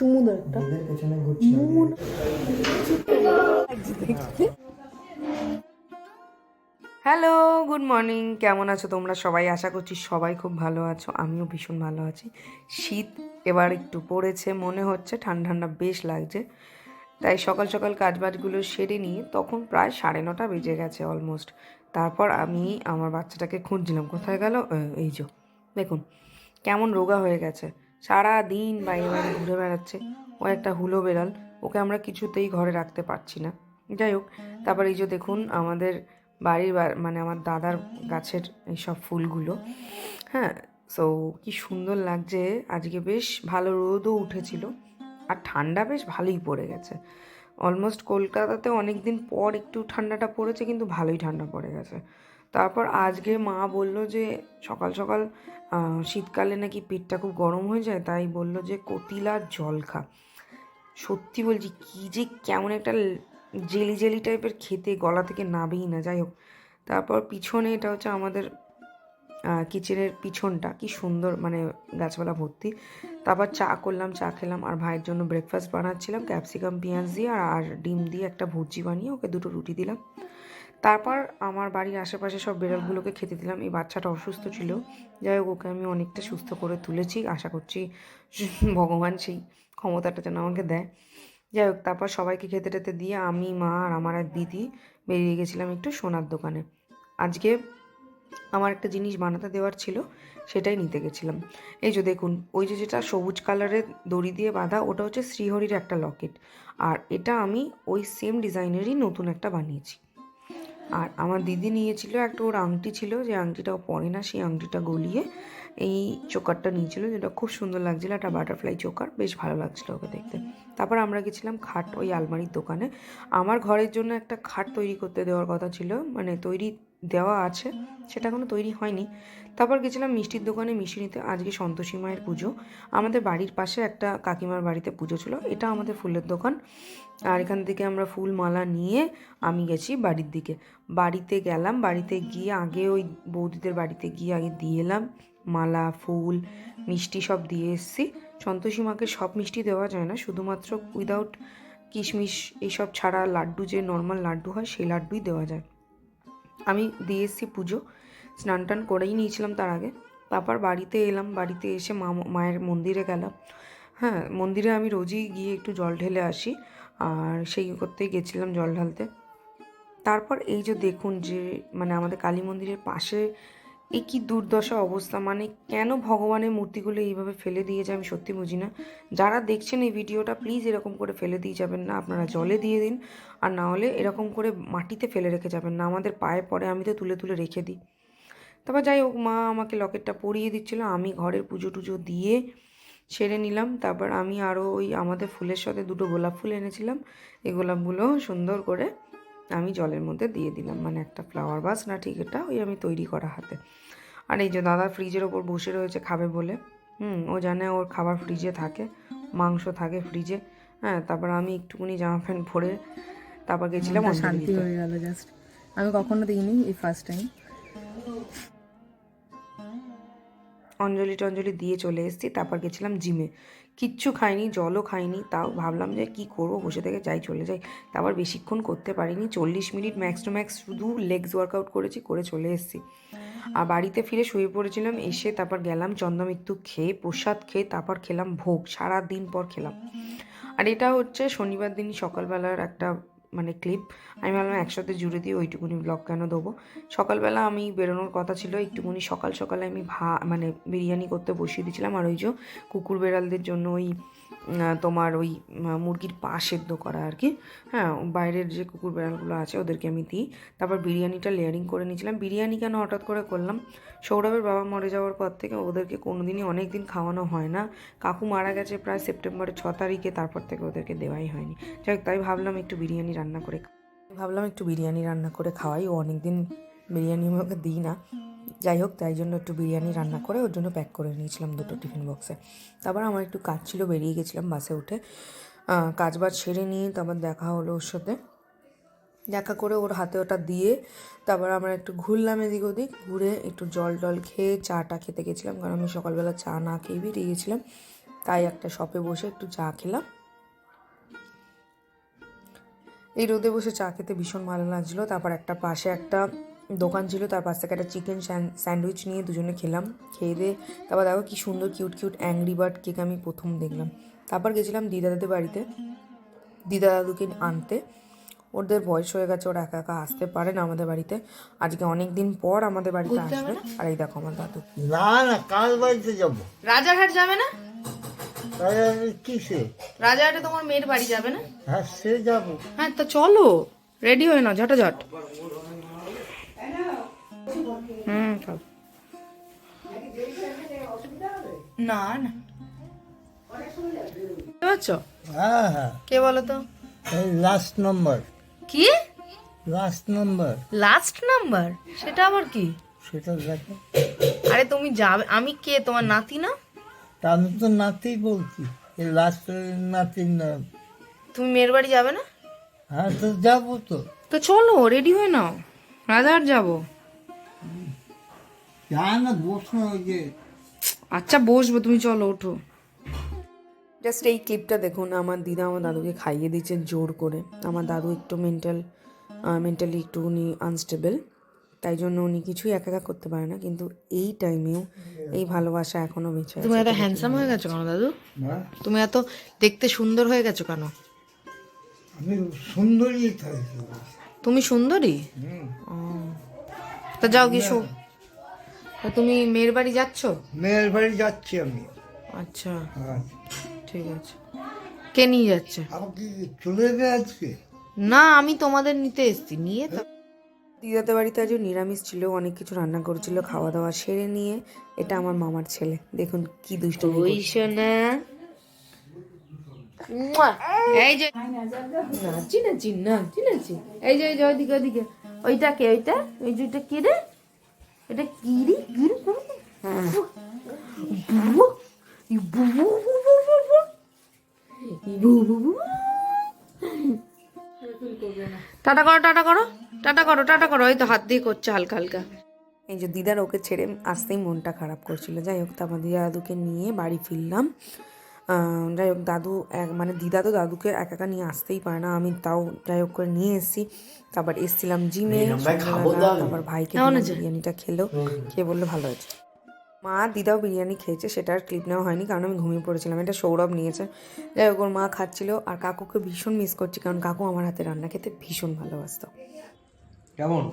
চুমু দাও একটা পেছনে হ্যালো গুড মর্নিং। কেমন আছো তোমরা সবাই? আশা করছি সবাই খুব ভালো আছো। আমিও ভীষণ ভালো আছি। শীত এবার একটু পড়েছে মনে হচ্ছে ঠান্ডা ঠান্ডা বেশ লাগছে। তাই সকাল সকাল কাজবাজগুলো সেরে নিয়ে তখন প্রায় সাড়ে নটা বেজে গেছে অলমোস্ট তারপর আমি আমার বাচ্চাটাকে খুঁজছিলাম। কোথায় গেল? এই যে দেখুন কেমন রোগা হয়ে গেছে। সারা দিন বাইরে বাইরে ঘুরে বেড়াচ্ছে। ও একটা হুলো বেড়াল। ওকে আমরা কিছুতেই ঘরে রাখতে পারছি না। যাই হোক, তারপর এই যে দেখুন আমাদের বাড়ির মানে আমার দাদার গাছের এইসব ফুলগুলো। হ্যাঁ সো কি সুন্দর লাগছে। আজকে বেশ ভালো রোদও উঠেছিল। আর ঠান্ডা বেশ ভালোই পড়ে গেছে। অলমোস্ট কলকাতাতে অনেক দিন পর একটু ঠান্ডাটা পড়েছে, কিন্তু ভালোই ঠান্ডা পড়ে গেছে। তারপর আজকে মা বলল যে সকাল সকাল শীতকালে নাকি পেটটা খুব গরম হয়ে যায়, তাই বলল যে কতিলার জল খা। সত্যি বলছি, কী যে কেমন একটা জেলি জেলি টাইপের খেতে, গলা থেকে নাবেই না, যাই হোক। তারপর পিছনে এটা হচ্ছে আমাদের কিচেনের পিছনটা, কি সুন্দর মানে গাছপালা ভর্তি। তারপর চা করলাম, চা খেলাম, আর ভাইয়ের জন্য ব্রেকফাস্ট বানাচ্ছিলাম ক্যাপসিকাম পেঁয়াজ দিয়ে আর ডিম দিয়ে একটা ভুজি বানিয়ে ওকে দুটো রুটি দিলাম। তারপর আমার বাড়ির আশেপাশে সব বিড়ালগুলোকে খেতে দিলাম। এই বাচ্চাটা অসুস্থ ছিল। যাই হোক, ওকে আমি অনেকটা সুস্থ করে তুলেছি। আশা করছি ভগবান সেই ক্ষমতাটা যেন আমাকে দেয়। যাই হোক, তারপর সবাইকে খেতে টেতে দিয়ে আমি, মা আর আমার এক দিদি বেরিয়ে গেছিলাম একটু সোনার দোকানে। আজকে আমার একটা জিনিস বানাতে দেওয়ার ছিল, সেটাই নিতে গেছিলাম। এই যে দেখুন, ওই যে যেটা সবুজ কালারের দড়ি দিয়ে বাঁধা, ওটা হচ্ছে শ্রীহরির একটা লকেট। আর এটা আমি ওই সেম ডিজাইনেরই নতুন একটা বানিয়েছি। আর আমার দিদি নিয়েছিল একটা, ওর আংটি ছিল, যে আংটিটাও পরে না, সেই আংটিটা গলিয়ে এই চোকারটা নিয়েছিল, যেটা খুব সুন্দর লাগছিল, একটা বাটারফ্লাই চোকার, বেশ ভালো লাগছিল ওকে দেখতে। তারপর আমরা গেছিলাম খাট ওই আলমারির দোকানে। আমার ঘরের জন্য একটা খাট তৈরি করতে দেওয়ার কথা ছিল মানে তৈরি দেওয়া আছে, সেটা এখনও তৈরি হয়নি। তারপর গেছিলাম মিষ্টির দোকানে মিষ্টি নিতে, আজকে সন্তোষী মায়ের পুজো। আমাদের বাড়ির পাশে একটা কাকিমার বাড়িতে পুজো ছিল, এটা আমাদের ফুলের দোকান। আর এখান থেকে আমরা ফুল মালা নিয়ে আমি গেছি বাড়ির দিকে। বাড়িতে গেলাম, বাড়িতে গিয়ে আগে ওই বৌদিদের বাড়িতে গিয়ে আগে দিয়ে এলাম, মালা, ফুল, মিষ্টি সব দিয়ে এসেছি। সন্তোষী মাকে সব মিষ্টি দেওয়া যায় না, শুধুমাত্র উইদাউট কিশমিশ, এইসব ছাড়া লাড্ডু, যে নর্মাল লাড্ডু হয়, সেই লাড্ডুই দেওয়া যায়। আমি দিয়ে এসেছি পুজো। স্নান টান করেই নিয়েছিলাম তার আগে। তারপর বাড়িতে এলাম, বাড়িতে এসে মা, মায়ের মন্দিরে গেলাম। হ্যাঁ মন্দিরে আমি রোজই গিয়ে একটু জল ঢেলে আসি আর সেই করতেই গেছিলাম জল ঢালতে। তারপর এই যে দেখুন যে মানে আমাদের কালী মন্দিরের পাশে এই কি দুর্দশা অবস্থা? মানে কেন ভগবানের মূর্তিগুলো এইভাবে ফেলে দিয়েছে আমি সত্যি বুঝি না। যারা দেখছেন এই ভিডিওটা প্লিজ এরকম করে ফেলে দিয়ে যাবেন না। আপনারা জলে দিয়ে দিন। আর না হলে এরকম করে মাটিতে ফেলে রেখে যাবেন না। আমাদের পায়ে পরে আমি তো তুলে তুলে রেখে দিই। তারপর যাই হোক, মা আমাকে লকেটটা পরিয়ে দিচ্ছিল। আমি ঘরের পুজো টুজো দিয়ে সেরে নিলাম। তারপর আমি আরও ওই আমাদের ফুলের সাথে দুটো গোলাপ ফুল এনেছিলাম। এই গোলাপগুলো সুন্দর করে আমি জলের মধ্যে দিয়ে দিলাম। মানে একটা ফ্লাওয়ার বাস না ঠিক এটা? ওই আমি তৈরি করা হাতে। আর এই যে দাদা ফ্রিজের ওপর বসে রয়েছে খাবে বলে। হুম ও জানে ওর খাবার ফ্রিজে থাকে মাংস থাকে ফ্রিজে হ্যাঁ তারপর আমি একটুকুনি জামা প্যান্ট ভরে তারপর গেছিলাম শান্তি হয়ে গেল জাস্ট আমি কখনো দিইনি এই ফার্স্ট টাইম অঞ্জলি টঞ্জলি দিয়ে চলে এসেছি, তারপর গেছিলাম জিমে। কিচ্ছু খাইনি, জলও খাইনি, তাও ভাবলাম যে কি করব, বসে থেকে যাই, চলে যাই। তারপর বেশিক্ষণ করতে পারিনি, চল্লিশ মিনিট ম্যাক্স টু ম্যাক্স শুধু লেগস ওয়ার্কআউট করেছি, করে চলে এসেছি। আর বাড়িতে ফিরে শুয়ে পড়েছিলাম, এসে তারপর গেলাম চন্দ্রমৃত্যু খেয়ে, প্রসাদ খেয়ে তারপর খেলাম ভোগ সারা দিন পর খেলাম। আর এটা হচ্ছে শনিবার দিনই সকালবেলার একটা মানে ক্লিপ আমি ভাবলাম একসাথে জুড়ে দিয়ে ওইটুকুনি ব্লগ কেন দেবো? সকালবেলা আমি বেরোনোর কথা ছিল একটুকুনি সকাল সকালে আমি ভা মানে বিরিয়ানি করতে বসিয়ে দিয়েছিলাম আর ওই যে কুকুর বেড়ালদের জন্য ওই তোমার ওই মুরগির পা সেদ্ধ করা আর কি। হ্যাঁ বাইরের যে কুকুর বেড়ালগুলো আছে ওদেরকে আমি দিই। তারপর বিরিয়ানিটা লেয়ারিং করে নিয়েছিলাম। বিরিয়ানি কেন হঠাৎ করে করলাম? সৌরভের বাবা মরে যাওয়ার পর থেকে ওদেরকে কোনোদিনই অনেক দিন খাওয়ানো হয় না। কাকু মারা গেছে প্রায় সেপ্টেম্বরের ছ তারিখে তারপর থেকে ওদেরকে দেওয়াই হয়নি। যাই হোক তাই ভাবলাম একটু বিরিয়ানি রান্না করে ভাবলাম একটু বিরিয়ানি রান্না করে খাওয়াই। ও অনেক দিন বিরিয়ানি ওকে দিই না। যাই হোক, তাই জন্য একটু বিরিয়ানি রান্না করে ওর জন্য প্যাক করে নিয়েছিলাম দুটো টিফিন বক্সে তারপর আমার একটু কাজ ছিল, বেরিয়ে গেছিলাম বাসে উঠে। কাজ বাজ সেরে নিয়ে তারপর দেখা হলো ওর সাথে। দেখা করে ওর হাতে ওটা দিয়ে তারপর আমরা একটু ঘুরলাম এদিক ওদিক। ঘুরে একটু জল টল খেয়ে চাটা খেতে গেছিলাম। কারণ আমি সকালবেলা চা না খেয়ে বেরিয়ে গেছিলাম। তাই একটা শপে বসে একটু চা খেলাম। এই রোদে বসে চা খেতে ভীষণ ভালো লাগছিল। তারপর একটা পাশে একটা দোকান ছিল তার পাশ থেকে একটা চিকেন স্যান্ডউইচ নিয়ে দুজনে খেলাম খেয়ে দিয়ে তারপর দেখো কি সুন্দর cute cute angry bird cake আমি প্রথম দেখলাম। তারপর গেছিলাম দিদা দাদের বাড়িতে দিদা দাদুকে আনতে। ওদের বয়স হয়ে গেছে ওরা একা একা আসতে পারে না আমাদের বাড়িতে। আজকে অনেক দিন পর আমাদের বাড়িতে আসবে। আর এই দেখো আমার দাদু। না না কাল বাড়িতে যাব। রাজারহাট যাবে না? কিসে রাজারহাটে তোমার মেয়ের বাড়ি যাবে না? হ্যাঁ সে যাব। হ্যাঁ তো চলো রেডি হয়ে নাও ঝটাঝট। হুম চল। না না। বুঝতে পারছ? হ্যাঁ হ্যাঁ। কে বলো তো? লাস্ট নম্বর কি? লাস্ট নম্বর লাস্ট নাম্বার সেটা আবার কি? সেটা দেখো। আরে তুমি যাবে আমি কে? তোমার নাতি না? তা আমি তো নাতি বলছি। এই লাস্ট নাতির নাম। তুমি মেয়ের বাড়ি যাবে না? হ্যাঁ তো যাব তো। তো চলো রেডি হয়ে নাও। রাজারহাট যাব। যা না বসো ওই যে। আচ্ছা বসবো তুমি চলো ওঠো। জাস্ট এই ক্লিপটা দেখুন আমার দিদা আমার দাদুকে খাইয়ে দিচ্ছে জোর করে। আমার দাদু একটু মেন্টাল মেন্টালি একটু উনি আনস্টেবল তাই জন্য উনি কিছুই একা একা করতে পারে না কিন্তু এই টাইমেও এই ভালোবাসা এখনও বেঁচে তুমি এত হ্যান্ডসাম হয়ে গেছো কেন দাদু? হ্যাঁ তুমি এত দেখতে সুন্দর হয়ে গেছো কেন? আমি সুন্দরী থাকি তুমি সুন্দরী? ও। তা যাও কি শো। তা তুমি মেয়ের বাড়ি যাচ্ছ? মেয়ের বাড়ি যাচ্ছি আমি। আচ্ছা। হ্যাঁ। ঠিক আছে। কে নিয়ে যাচ্ছে? আমাকে চলে যাবে আজকে? না আমি তোমাদের নিতে এসেছি। নিয়ে তা- দিদাতে বাড়িতে আজও নিরামিষ ছিল অনেক কিছু রান্না করেছিল খাওয়া দাওয়া সেরে নিয়ে এটা আমার মামার ছেলে। দেখুন কি দুষ্ট ওই শোনা। এই যে নাচি নাচি নাচি নাচি এই যে যে ওইদিকে ওইদিকে। ওইটা কে ওইটা? ওই যে ওইটা কি রে? এটা কি রে? হ্যাঁ। বুবু বুবু বুবু বুবু বুবু টাটা করো টাটা করো। টাটা করো টাটা করো। এই তো হাত দিয়ে করছে হালকা হালকা। এই যে দিদার ওকে ছেড়ে আসতেই মনটা খারাপ করছিল। যাই হোক তারপর দিদা দাদুকে নিয়ে বাড়ি ফিরলাম। আহ, যাই হোক দাদু এক মানে দিদা তো দাদুকে একা একা নিয়ে আসতেই পারে না। আমি তাও যাই হোক করে নিয়ে এসেছি। তারপর এসছিলাম জিমে। তারপর ভাইকে বিরিয়ানিটা খেলো। খেয়ে বলল ভালো হয়েছে মা দিদাও বিরিয়ানি খেয়েছে সেটা আর ক্লিপ নেওয়া হয়নি কারণ আমি ঘুমিয়ে পড়েছিলাম। এটা সৌরভ নিয়েছে। যাই হোক ওর মা খাচ্ছিল। আর কাকুকে ভীষণ মিস করছি কারণ কাকু আমার হাতে রান্না খেতে ভীষণ ভালোবাসতো। কেমন?